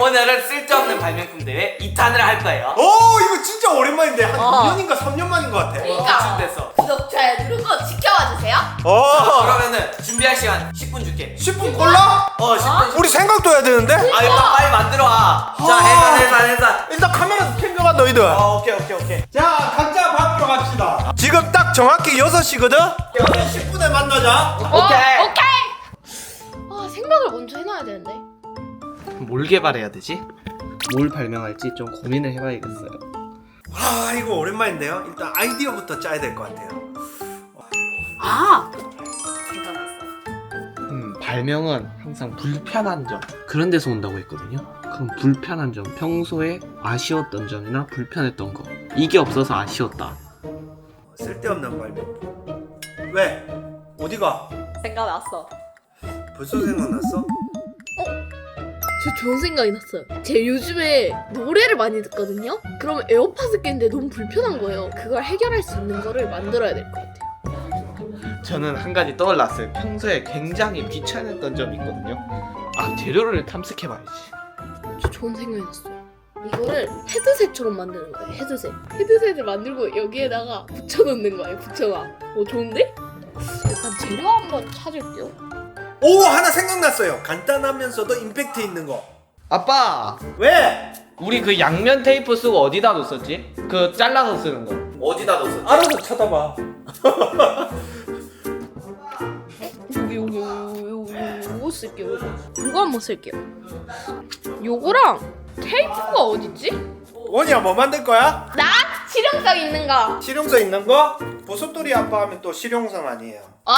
오늘은 쓸데없는 발명품 대회 2탄을 할 거예요. 오 이거 진짜 오랜만인데 한 어. 2년인가 3년 만인 것 같아. 그러니까. 됐어. 구독, 좋아요 누르고 지켜봐 주세요. 어 그러면은 준비할 시간 10분 줄게. 10분 골라? 어 10분. 우리 생각도 해야 되는데? 아 일단 빨리 만들어 와. 자 해산 해산 해산. 일단 카메라 챙겨가 너희들. 어 오케이 오케이 오케이. 자 각자 밥으로 갑시다. 지금 딱 정확히 6시거든? 6시 10분에 만나자. 오케이. 어, 오케이. 아 생각을 먼저 해놔야 되는데. 뭘 개발해야 되지? 뭘 발명할지 좀 고민을 해봐야겠어요. 아 이거 오랜만인데요. 일단 아이디어부터 짜야 될 것 같아요. 아 생각났어. 음, 발명은 항상 불편한 점 그런 데서 온다고 했거든요. 그럼 불편한 점, 평소에 아쉬웠던 점이나 불편했던 거 이게 없어서 아쉬웠다. 쓸데없는 발명. 왜? 어디가? 생각났어. 벌써 생각났어? 저 좋은 생각이 났어요. 제가 요즘에 노래를 많이 듣거든요. 그러면 에어팟을 끼는데 너무 불편한 거예요. 그걸 해결할 수 있는 거를 만들어야 될 것 같아요. 저는 한 가지 떠올랐어요. 평소에 굉장히 귀찮았던 점이 있거든요. 아 재료를 탐색해봐야지. 저 좋은 생각이 났어요. 이거를 헤드셋처럼 만드는 거예요. 헤드셋. 헤드셋을 만들고 여기에다가 붙여놓는 거예요. 붙여놔. 어 좋은데? 일단 재료 한번 찾을게요. 오 하나 생각났어요. 간단하면서도 임팩트 있는 거. 아빠, 왜? 우리 그 양면 테이프 쓰고 어디다 뒀었지? 그 잘라서 쓰는 거. 어디다 뒀었지? 알아서 쳐다봐. 여기 여기 여기 여기 요거 쓸게요. 요거. 요거 한번 쓸게요. 요거랑 테이프가 어딨지? 원이야 뭐 만들 거야? 나 실용성 있는 거. 실용성 있는 거? 버섯돌이 아빠 하면 또 실용성 아니에요. 어?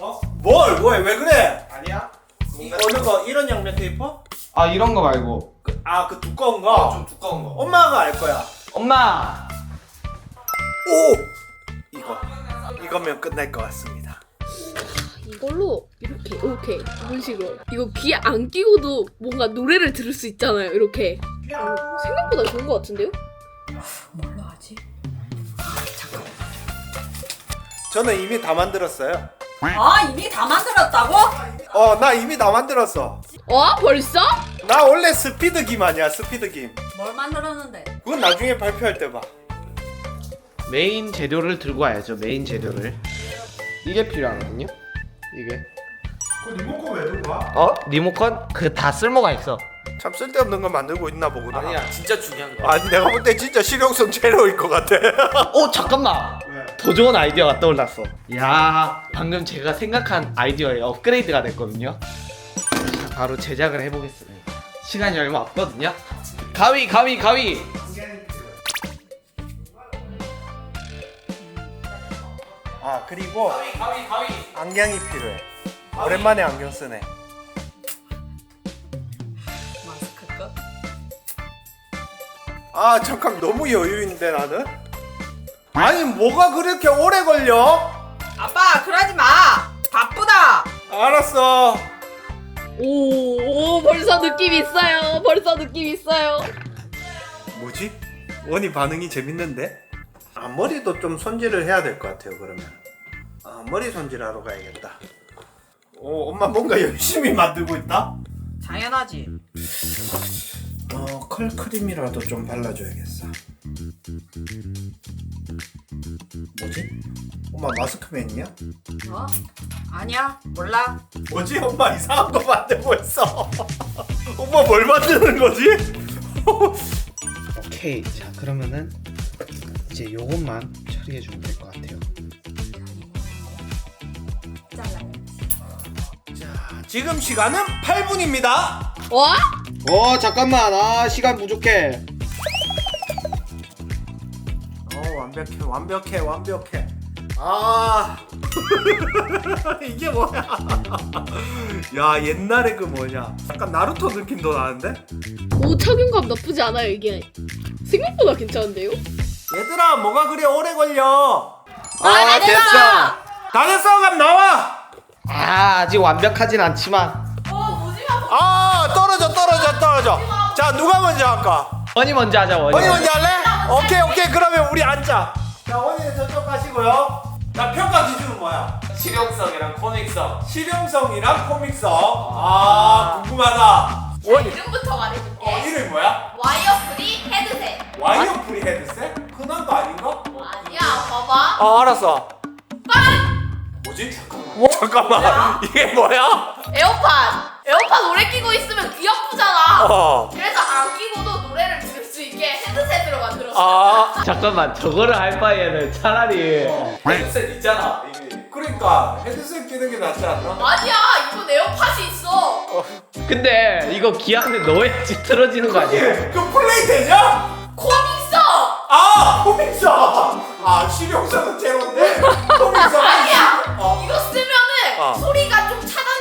어? 뭘? 왜? 왜 그래? 아니야? 이 어느 거? 이런 양면 테이프? 아 이런 거 말고. 아 그 두꺼운 거? 두꺼운 거. 엄마가 알 거야. 엄마. 오! 이거. 이거면 끝날 것 같습니다. 이걸로 이렇게 이렇게 이런 식으로 이거 귀에 안 끼고도 뭔가 노래를 들을 수 있잖아요. 이렇게 어, 생각보다 좋은 것 같은데요? 뭘로 하지? 저는 이미 다 만들었어요. 아 이미 다 만들었다고? 어, 나 이미 다 만들었어. 어 벌써? 나 원래 스피드 김 아니야, 스피드 김. 뭘 만들었는데? 그건 나중에 발표할 때 봐. 메인 재료를 들고 와야죠. 메인 재료를. 이게 필요하거든요. 이게. 그 리모컨 왜 들고 와? 어? 리모컨? 그 다 쓸모가 있어. 참 쓸데없는 거 만들고 있나 보구나. 진짜 중요한 거. 아니 내가 볼 때 진짜 실용성 제로일 것 같아. 어 잠깐만. 왜? 더 좋은 아이디어가 떠올랐어. 야, 방금 제가 생각한 아이디어에 업그레이드가 됐거든요. 자, 바로 제작을 해보겠습니다. 시간이 얼마 없거든요. 가위, 가위, 가위. 아 그리고 가위, 가위. 안경이 필요해. 오랜만에 안경 쓰네. 아 잠깐 너무 여유인데 나는? 아니 뭐가 그렇게 오래 걸려? 아빠 그러지 마! 바쁘다! 알았어. 오, 오 벌써 느낌 있어요. 벌써 느낌 있어요. 뭐지? 원이 반응이 재밌는데? 아 머리도 좀 손질을 해야 될 것 같아요 그러면. 아 머리 손질하러 가야겠다. 오 엄마 뭔가 열심히 만들고 있다. 당연하지 어 컬크림이라도 좀 발라줘야겠어. 뭐지? 엄마 마스크맨이야? 어? 아니야 몰라 뭐지? 엄마 이상한 거 만들고 있어. 엄마 뭘 만드는 거지? 오케이. 자, 그러면은 이제 요것만 처리해 주면 될 것 같아요. 자, 지금 시간은 8분입니다. 와? 어, 잠깐만. 아, 시간 부족해. 어, 완벽해, 완벽해, 완벽해. 아, 이게 뭐야? 야, 옛날에 그 뭐냐? 약간 나루토 느낌도 나는데? 오 착용감 나쁘지 않아요 이게. 생각보다 괜찮은데요? 얘들아, 뭐가 그리 오래 걸려? 아, 됐어. 다 됐어, 그럼 나와. 아, 아직 완벽하진 않지만 아, 하죠. 자, 누가 먼저 할까? 원이 먼저 하자 원이. 원이 먼저 할래? 오케이, 오케이. 그러면 우리 앉자. 자, 원이는 저쪽 가시고요. 자, 평가 기준은 뭐야? 실용성이랑 코믹성. 실용성이랑 코믹성. 아, 아. 궁금하다. 원이. 이름부터 말해줄게. 어, 이름이 뭐야? 와이어 프리 헤드셋. 와이어 프리 헤드셋? 흔한 거 아닌가? 아니야, 봐봐. 아, 알았어. 빵! 뭐지? 잠깐만. 잠깐만. 이게 뭐야? 에어팟. 에어팟 오래 끼고 있으면 귀 아프잖아. 어. 그래서 안 끼고도 노래를 들을 수 있게 헤드셋으로 만들었어. 아. 잠깐만 저거를 할 바에는 차라리 헤드셋 있잖아. 이게. 그러니까 헤드셋 끼는 게 낫지 않나? 아니야, 이건 에어팟이 있어. 근데 이거 귀 안에 넣어야지 틀어지는 거 아니야? 그 플레이 되냐? 코믹서. 아 코믹서. 아 실용성은 제로인데 코믹서. 아니야. 어. 이거 쓰면은 어. 소리가 좀 차단돼.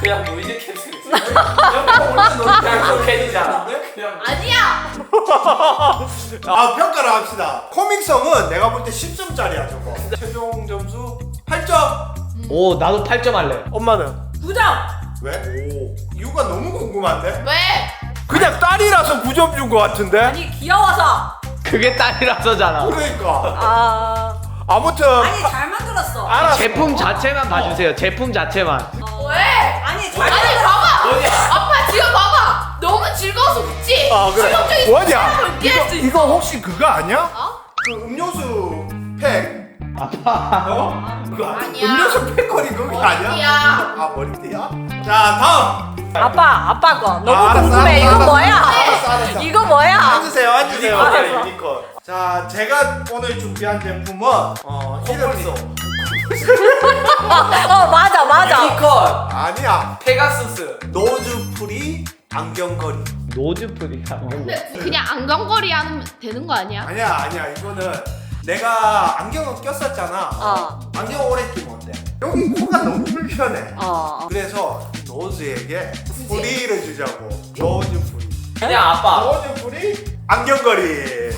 그냥 노이즈 캔슬이지 그냥 캔이잖아. 그냥. 아니야. 아 평가를 합시다. 코믹성은 내가 볼 때 10점짜리야 저거. 최종 점수 8점. 오 나도 8점 할래 엄마는 9점. 왜? 오. 이유가 너무 궁금한데? 왜? 그냥 딸이라서 9점 준거 같은데? 아니 귀여워서. 그게 딸이라서잖아 그러니까. 아. 아무튼 아니 잘 만들었어. 알았어. 제품 자체만 봐주세요 제품 자체만 왜? 아니. 봐봐. 아빠 지금 봐봐. 너무 즐거워서 웃지. 아 그래. 사람을 이거. 이거 혹시 그거 아니야? 어? 그 음료수 팩. 아빠 어? 그거 아니야. 음료수 팩거리 그거 아니야? 머리띠야. 아 머리띠야? 자 다음. 아빠 아빠 거 너무 아, 알았어, 궁금해. 알았어, 이거 알았어. 뭐야? 알았어, 알았어. 이거 뭐야? 앉으세요, 앉으세요. 알았어. 유니콘. 자, 제가 오늘 준비한 제품은 어, 이름이 아니야. 페가수스 노즈프리 안경거리. 노즈프리가 근데 그냥 안경거리 하면 되는 거 아니야? 아니야, 아니야. 이거는 내가 안경을 꼈었잖아. 어. 안경 오래 끼면 어때? 여기 코가 너무 불편해. 어. 그래서 노즈에게 프리를 주자고. 노즈 프리. 그냥 아빠 노즈 프리 안경거리.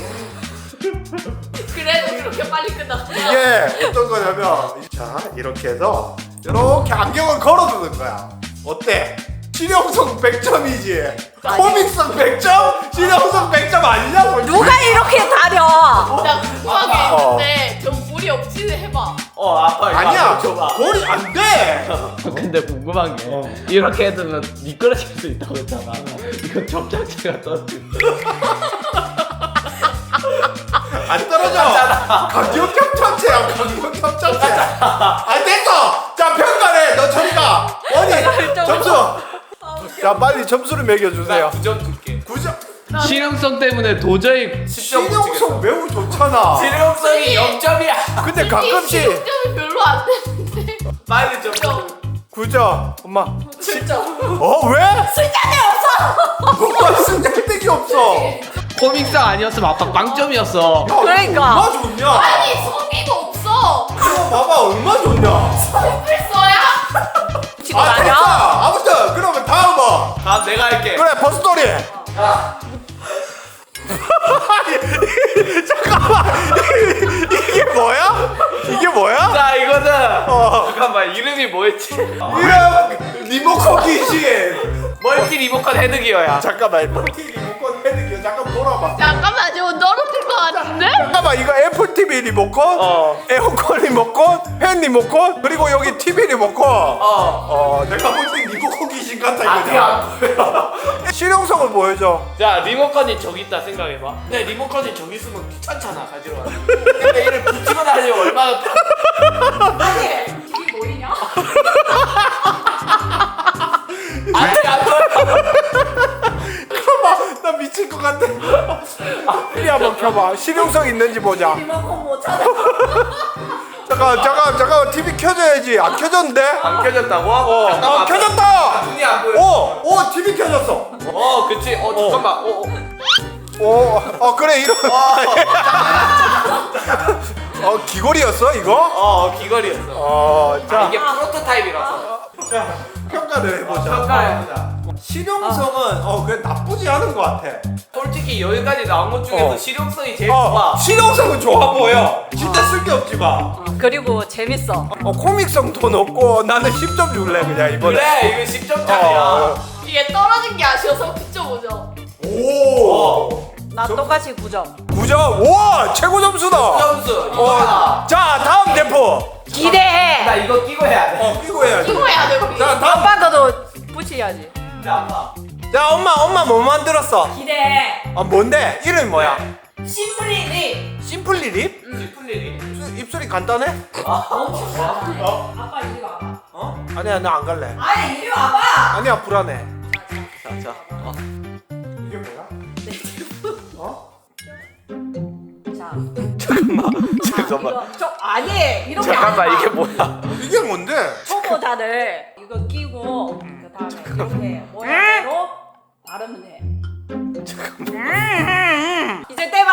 그래도 그렇게 빨리 끝났어. 이게 어떤 거냐면 자 이렇게 해서 이렇게 안경을 걸어두는 거야. 어때? 실용성 100점이지? 코믹성 100점? 실용성 100점 아니냐고 누가 이렇게 다려? 나 궁금한 게 어. 있는데 저 뿌리 없이는 해봐. 어 아빠 이거 아니야. 한번 줘봐. 거리 안 돼. 근데 궁금한 게 이렇게 해두면 미끄러질 수 있다고 했잖아. 이거 접착제가 떨어질 안 떨어져. 강력 협찬체야 강력 협찬체 안 됐어 자 평가래 너 저리 가. 원이 점수. 자 빨리 점수를 매겨주세요. 9점 줄게. 9점. 실용성 때문에 도저히 실용성 매우 좋잖아. 실용성이 0점이야. 근데 이 가끔씩 실용점이 별로 안 되는데. 빨리 좀 9점. 엄마. 7점. 어. 왜? 쓸데기 없어. 뭐가 쓸데기 없어. 코믹성 아니었으면 아빠 빵점이었어. 그러니까. 얼마 좋냐? 아니 성의가 없어. 이거 봐봐 얼마 좋냐? 필서야? 아 아니야? 아무튼 그러면 다음은 다음 내가 할게. 그래 버스돌이 잠깐만. 이게 뭐야? 이게 뭐야? 자 이거는 어. 잠깐만 이름이 뭐였지? 이름 리모컨 귀신 멀티 리모컨 헤드기어야. 잠깐만. 멀티 리모컨 헤드기어. 잠깐 돌아봐. 잠깐만 저거 떨어질 것 같은데? 잠깐만 이거 애플 TV 리모컨, 어. 에어컨 리모컨, 팬 리모컨, 그리고 여기 TV 리모컨. 어 어, 내가 볼때 리모컨 귀신 같아 앞이 안 이거냐. 실용성을 보여줘. 자 리모컨이 저기 있다 생각해봐 근데 리모컨이 저기 있으면 귀찮잖아 가지러 가는 근데 이를 붙이고 다니면 얼마나 아니 이게 뭐이냐? 아니 안 걸려 잠깐만, 나 미칠 것 같아. 이리 한번 켜봐. 실용성 있는지 보자. 리모컨 못 찾아. 잠깐, 잠깐, 잠깐. TV 켜줘야지. 안 켜졌는데? 안 켜졌다고? 어, 잠깐만 어, 켜졌다. 눈이 안 보여 오, 오, TV 켜졌어. 어 그치 어 잠깐만 어, 어. 오, 어, 그래 이런. 어, 귀걸이였어 이거? 어 귀걸이였어 어, 아, 자, 이게 프로토타입이라서 자, 평가를 해보자. 평가해보자 실용성은 어 그래 나쁘지 않은 것 같아. 솔직히 여기까지 나온 것 중에서 어. 실용성이 제일 어 좋아 실용성은 좋아 보여. 진짜 쓸게 없지만. 그리고 재밌어. 어 코믹성도 높고 나는 10점 줄래 그냥 이번에. 그래 이거 10점짜리야 어. 이게 떨어진 게 아쉬워서 9.5점. 오. 나 똑같이 9점. 9점. 와 최고 점수다. 점수 어. 자 다음 대포. 기대해. 나 이거 끼고 해야 돼 어 끼고 해야지. 이거 해야 돼 우리. 자 다음. 아빠 거도 붙여야지. 근데 아빠 자 엄마 엄마 뭐 만들었어? 기대해. 아 뭔데? 이름이 뭐야? 심플리 립. 심플리 립? 심플리 입술이 입술이 간단해? 아빠 이리 와봐. 어? 아니야 나 안 갈래. 아니 이리 와봐. 아니야 불안해. 자 자 어. 이게 뭐야? 어? 자. 잠깐만 이거 저 아니 이렇게 잠깐만. 이게 뭐야 이게 뭔데? 초보자들 이거 끼고 그 다음에 이렇게 모양대로 바르면 돼. 이제 떼봐.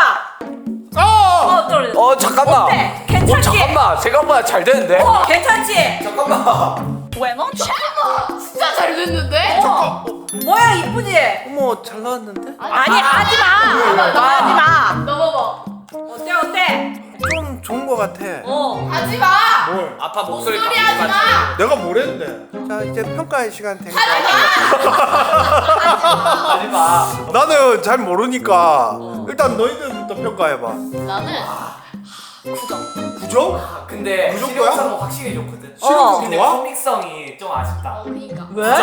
어! 어, 또어 잠깐만 어때? 괜찮지? 어 잠깐만 생각보다 잘 되는데 어, 괜찮지? 잠깐만 왜 너? 진짜 잘 됐는데? 어. 모양 이쁘지? 어머 잘 나왔는데? 아니 하지 마. 하지 마. 넘어봐. 어때 어때? 좀 좋은 거 같아. 어. 하지 마. 뭘? 아빠 목소리 목소리 하지 마. 내가 뭘 했는데? 자 이제 평가의 시간 되니까 하지 마 나는 잘 모르니까 일단 너희들부터 평가해봐 나는 9점? 근데 그 정도야? 실용성은 확실히 좋거든 실용성 근데 좋아? 코믹성이 좀 아쉽다 그러니까. 왜?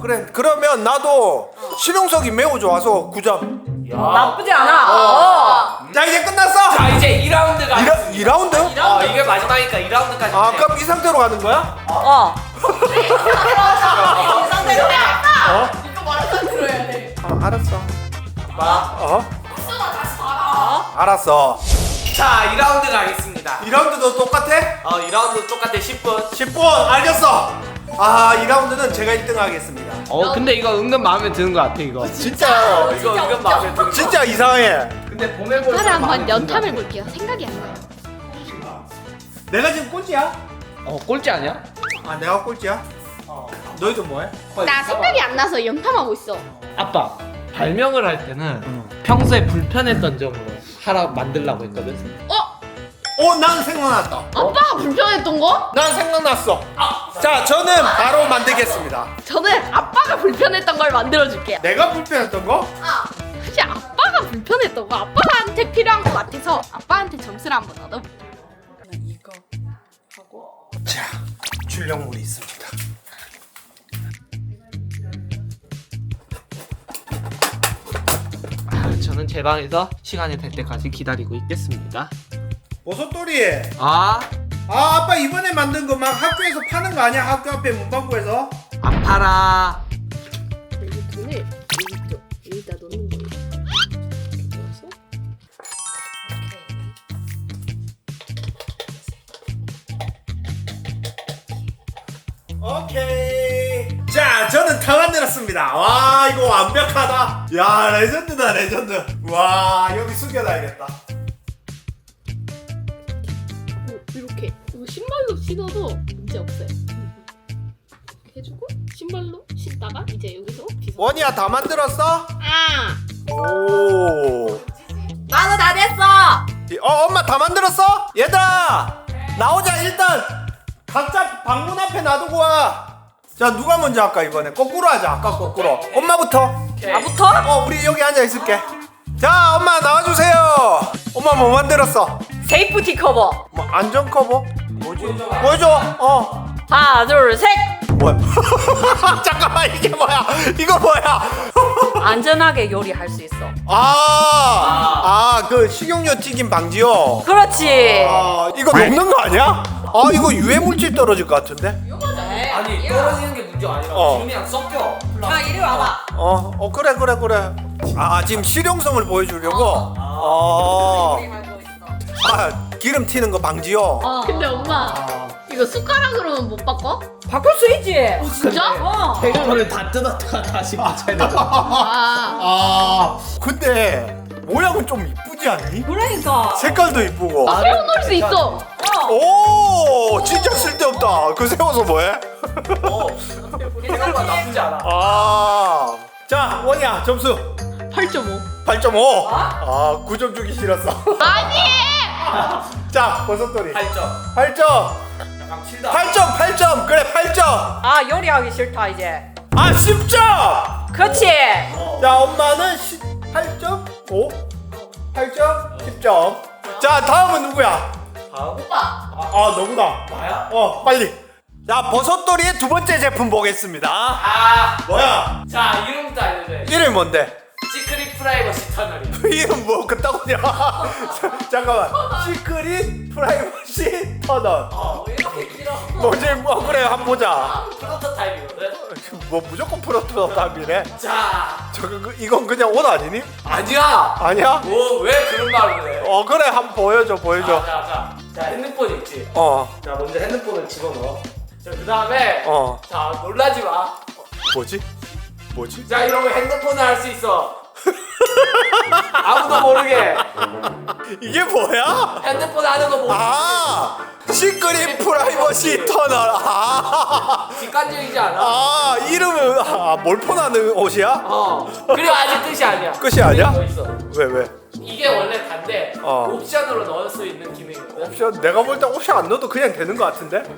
그래 그러면 나도 실용성이 매우 좋아서 9점 야. 나쁘지 않아. 어. 자 이제 끝났어! 자 이제 2라운드가 2라, 2라운드? 어 이게 마지막이니까 2라운드까지 아 그럼 이 상태로 가는 거야? 어. 이 상태로 해. 어? 이거 말하다 들어야 돼. 어 알았어 마. 어? 수아 다시 봐라. 알았어 자 2라운드 가겠습니다 2라운드도 똑같아? 어 2라운드 똑같아 10분 10분 알겠어 아 2라운드는 제가 1등 하겠습니다 어 근데 이거 은근 마음에 드는 것 같아 이거 진짜 이거 이건 마음에 드는 거 진짜 이상해 근데 볼수록 하나 마음에 한번 연탐해 볼게요. 생각이 안 나요. 내가 지금 꼴찌야? 어 꼴찌 아니야? 아 내가 꼴찌야? 어. 너희들 뭐해? 나 생각이 안 나서 연탐하고 있어. 아빠 발명을 할 때는 평소에 불편했던 점으로 하라 만들라고 했거든 어? 어, 난 생각났다. 아빠가 불편했던 거? 난 생각났어. 자, 저는 바로 만들겠습니다. 저는 아빠가 불편했던 걸 만들어 줄게요. 내가 불편했던 거? 아, 사실 아빠가 불편했던 거 아빠한테 필요한 것 같아서 아빠한테 점수를 한번 얻어볼게요. 자, 출력물이 있습니다. 아, 저는 제 방에서 시간이 될 때까지 기다리고 있겠습니다 버섯돌이. 아 아, 아빠 이번에 만든 거 막 학교에서 파는 거 아니야? 학교 앞에 문방구에서? 안 팔아 오케이. 자, 저는 다 만들었습니다. 와, 이거 완벽하다. 야, 레전드다, 레전드. 와, 여기 숨겨놔야겠다. 어, 이렇게 이거 신발로 신어도 문제 없어요. 이렇게 해주고 신발로 신다가 이제 여기서 비서. 원이야, 다 만들었어? 아, 오. 나는 다 됐어. 어 엄마 다 만들었어? 얘들아 나오자 일단 각자 방문 앞에 놔두고 와 자 누가 먼저 할까 이번에 거꾸로 하자 아까 거꾸로 엄마부터 나부터? 어 우리 여기 앉아 있을게 자 엄마 나와주세요 엄마 뭐 만들었어? 세이프티 커버. 뭐 안전 커버? 뭐지? 보여줘 어 하나, 둘, 셋. 뭐야 잠깐만 이게 뭐야 이거 뭐야 안전하게 요리할 수 있어. 아 아 그 식용유 튀김 방지요 그렇지. 아 이거 녹는 거 아니야? 아 이거 유해 물질 떨어질 것 같은데? 아니 떨어지는 게 문제가 아니라 어. 기름이랑 섞여 자, 이리 와봐. 어, 어 그래 그래 그래. 아 지금 실용성을 보여주려고. 어. 아 기름 튀는 거 방지요. 근데 엄마 이거 숟가락으로는 못 바꿔? 바꿀 수 있지. 진짜? 어. 이거를 다 뜯었다가 다시 맞춰야 돼 아, 아 근데 모양은 좀 이쁘지 않니? 그러니까. 색깔도 이쁘고. 세워놓을 수 있어. 어. 오 진짜 쓸데없다. 그 세워서 뭐해? 어 생각보다 나쁘지 않아 아. 자 원이야 점수 8.5. 8.5. 아 9점 주기 싫었어. 아니! 자 버섯돌이 8점 8점. 약간 7점 8점 8점. 그래 8점. 아, 요리하기 싫다 이제. 아 10점. 그렇지. 자 엄마는 18.5 8점? 10점? 자 다음은 누구야? 다음? 아, 아 너구나. 나야? 어 빨리. 자 버섯돌이의 두 번째 제품 보겠습니다. 아. 뭐야? 자 이름부터 알려줘야지. 이름이 뭔데 프라이버시 터널이야. 이름 뭐 그따구냐 잠깐만 시크릿 프라이버시 터널 어, 이렇게 길어. 뭐지 뭐 그래 한번 보자 프로토타입이거든. 뭐 무조건 프로토타입이네 자, 저거 그- 이건 그냥 옷 아니니? 아니야. 아니야? 뭐 왜 그런 말을 해? 어 그래 한번 보여줘 보여줘 자, 자, 자, 자 핸드폰 있지. 어 자, 먼저 핸드폰을 집어넣어. 자, 그 다음에 어. 자 놀라지 마. 뭐지? 뭐지? 자, 이러면 핸드폰을 할 수 있어. 아무도 모르게 이게 뭐야? 핸드폰 하는 거 보고 아 시크릿 프라이버시 터널 아, 직관적이지 않아? 아 이름은 아, 몰폰하는 옷이야? 어. 그리고 아직 끝이 아니야. 끝이 아니야? 더 있어. 왜 왜? 이게 원래 단데 어. 옵션으로 넣을 수 있는 기능이거든. 옵션 내가 볼 때 옵션 안 넣어도 그냥 되는 것 같은데?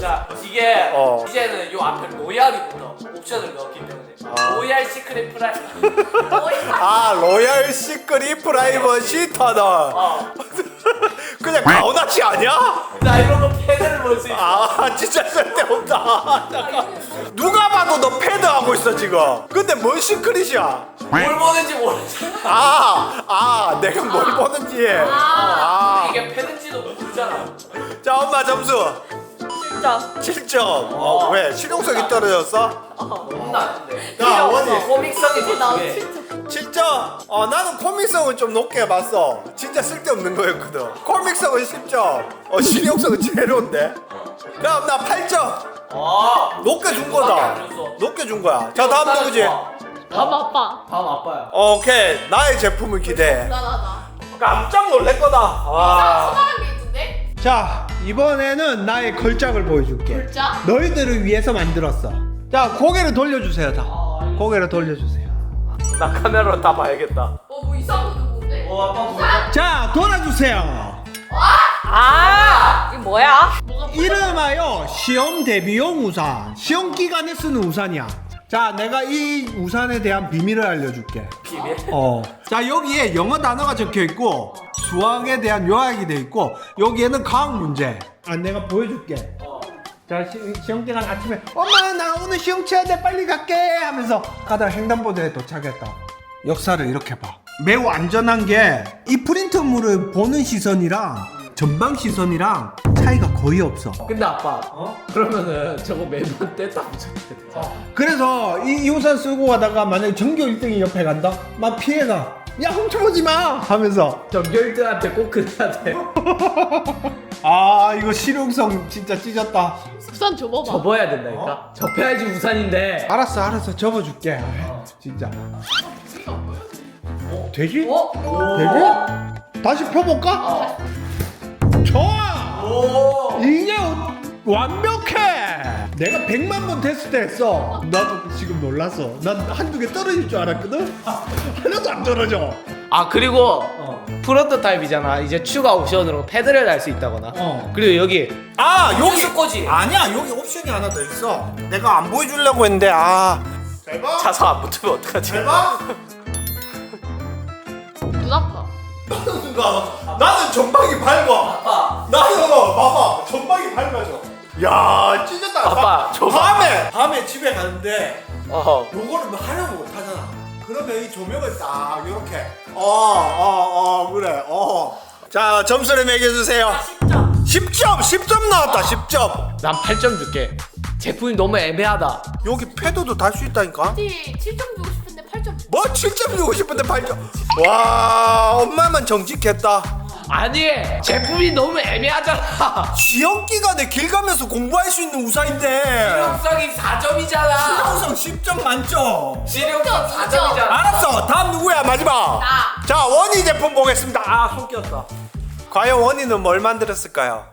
자, 이게 어. 이제는 요 앞에 로얄이부터 옵션을 넣었기 때문에 아. 로얄 시크릿 프라이. 아 로얄 시크릿 프라이버시 터널 어. 그냥 가오나시 아니야? 자, 이런 거 패드를 볼 수 있어. 아 진짜 쓸데없다 잠깐. 누가 봐도 너 패드 하고 있어 지금 근데 뭔 시크릿이야 뭘 보는지 모르지. 아, 아, 내가 뭘 보는지. 아, 이게 패드인지도 모르잖아. 자, 엄마 점수 진짜 7점. 어, 왜? 실용성이 떨어졌어? 너무 낮은데. 야, 원이. 코믹성이 나 좋지. 진짜 7점. 어, 나는 코믹성은 좀 높게 봤어. 진짜 쓸데없는 거였거든. 코믹성은 10점. 어, 실용성은 제로인데. 그럼 나 8점. 어. 높게 준 거다. 높게 준 거야. 자, 다음 누구지? 밥 아빠 다음 아빠야. 오케이. 나의 제품을 기대해. 나 나 나 깜짝 놀랄 거다. 와. 있던데? 자 이번에는 나의 걸작을 보여줄게 걸작? 너희들을 위해서 만들었어 자 고개를 돌려주세요 다 아, 알겠어. 고개를 돌려주세요 나 카메라로 다 봐야겠다. 어 뭐 이상한 거 누군데? 어, 아빠 보자. 자 돌아주세요 아 이게 뭐야? 이름하여 시험 대비용 우산 시험 기간에 쓰는 우산이야 자 내가 이 우산에 대한 비밀을 알려줄게 비밀. 어자 여기에 영어 단어가 적혀있고 수학에 대한 요약이 돼 있고 여기에는 과학 문제 아 내가 보여줄게 어. 자 시, 시험 기간 아침에 엄마 나 오늘 시험 쳐야 돼 빨리 갈게 하면서 가다가 횡단보도에 도착했다 역사를 이렇게 봐 매우 안전한 게 이 프린트물을 보는 시선이랑 전방 시선이랑 차이가 거의 없어 근데 아빠, 어? 그러면은 저거 매번 뗐다 붙여야 되잖아. 그래서 이, 이 우산 쓰고 가다가 만약에 전교 1등이 옆에 간다? 막 피해가 야 훔쳐오지 마 하면서 1등한테 꼭 그래야 돼. 아 이거 실용성 진짜 찢었다 우산 줘봐봐 접어야 된다니까. 접해야지 우산인데. 알았어 알았어 접어줄게 아, 진짜 되지? 어? 되지? 다시 펴볼까? 좋아 오. 이게 완벽해 내가 100만 번 테스트 했어 나도 지금 놀랐어 난 한두 개 떨어질 줄 알았거든 하나도 안 떨어져 아 그리고 프로토타입이잖아. 이제 추가 옵션으로 패드를 달 수 있다거나. 어. 그리고 여기 아 거지. 아니야 여기 옵션이 하나 더 있어 내가 안 보여주려고 했는데 아 잘 봐? 차서 안 붙으면 어떡하지? 잘 봐? 눈 아파 나는 전방이 밝아. 나는 봐봐 전방이 밝아져 야 찢었다. 아빠, 줘봐. 밤에 밤에 집에 가는데 어. 요거를 뭐 하려고 못 하잖아. 그러면 이 조명을 딱 이렇게. 어어어 그래. 어자 점수를 매겨주세요. 10점. 10점 10점 나왔다 10점. 난 8점 줄게. 제품이 너무 애매하다. 여기 패드도 달 수 있다니까. 7점 주고 싶은데 8점 뭐 7점 주고 싶은데 8점. 와 엄마만 정직했다 아니 제품이 너무 애매하잖아. 시험 기간에 길 가면서 공부할 수 있는 우산인데. 실용성이 4점이잖아. 실용성 10점 만점. 실용성 진짜. 4점이잖아. 알았어. 다음 누구야? 마지막. 나. 자 원희 제품 보겠습니다. 아 손 꼈다. 과연 원희는 뭘 만들었을까요?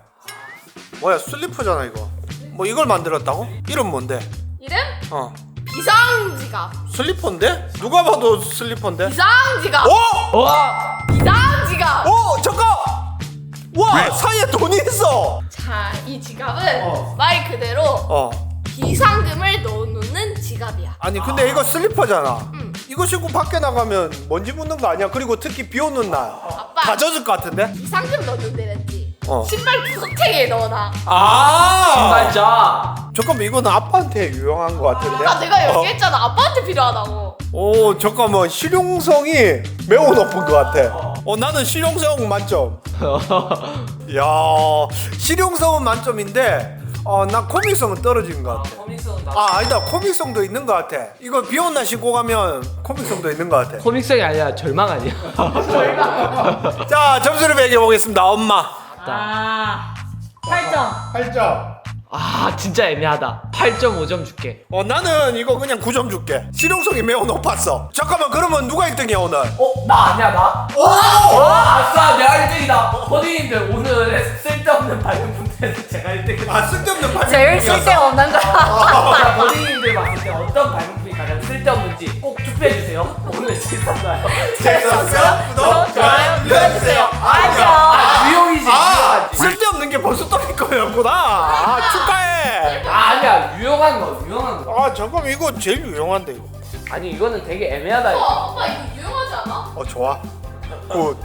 뭐야 슬리퍼잖아 이거. 뭐 이걸 만들었다고? 이름 뭔데? 이름? 어. 비상지갑. 슬리퍼인데? 누가 봐도 슬리퍼인데? 비상지갑. 어? 와. 비상지갑. 어 잠깐 와 사이에 돈이 있어. 자 이 지갑은 어. 말 그대로 어. 비상금을 넣어놓는 지갑이야. 아니 근데 이거 슬리퍼잖아. 응. 이거 신고 밖에 나가면 먼지 묻는 거 아니야? 그리고 특히 비 오는 날. 아빠. 다 젖을 것 같은데? 비상금 넣는 데랬지. 어. 신발 구석탱이에 넣어놔. 아! 신발자. 잠깐만 이거는 아빠한테 유용한 것 같은데. 아 내가 어. 얘기했잖아. 아빠한테 필요하다고. 오 잠깐만. 실용성이 매우 높은 것 같아. 어 나는 실용성 만점. 야 실용성은 만점인데 어나 코믹성은 떨어진 것 같아. 코믹스는 나. 아 아니다 코믹성도 있는 것 같아. 이거 비 오는 날 신고 가면 코믹성도 있는 것 같아. 코믹성이 아니라 절망 아니야? 자 점수를 매겨 보겠습니다. 엄마. 아 8점 8점. 아 진짜 애매하다 8.5점 줄게 어 나는 이거 그냥 9점 줄게. 실용성이 매우 높았어. 잠깐만 그러면 누가 1등이야 오늘? 어? 나 아니야 나? 오! 와 아싸 내가 1등이다 버디님들 오늘 쓸데없는 발명품에서 제가 1등 아 쓸데없는 발명. 제일 쓸데없는 거 자 버디님들 봤을 때 어떤 발명품이 가장 쓸데없는지 꼭 투표해주세요 오늘 재밌었나요? 재밌었어요? 구독 좋아요 눌러주세요. 알죠 아 유용이지 아 유용하지 쓸데없는 게 벌써 떠올 거였구나. 아 축하해. 아 아니야 유용한 거 유용한 거 아 잠깐 이거 제일 유용한데 이거. 아니 이거는 되게 애매하다 이거. 아빠 이거 유용하지 않아? 어 좋아. 굿.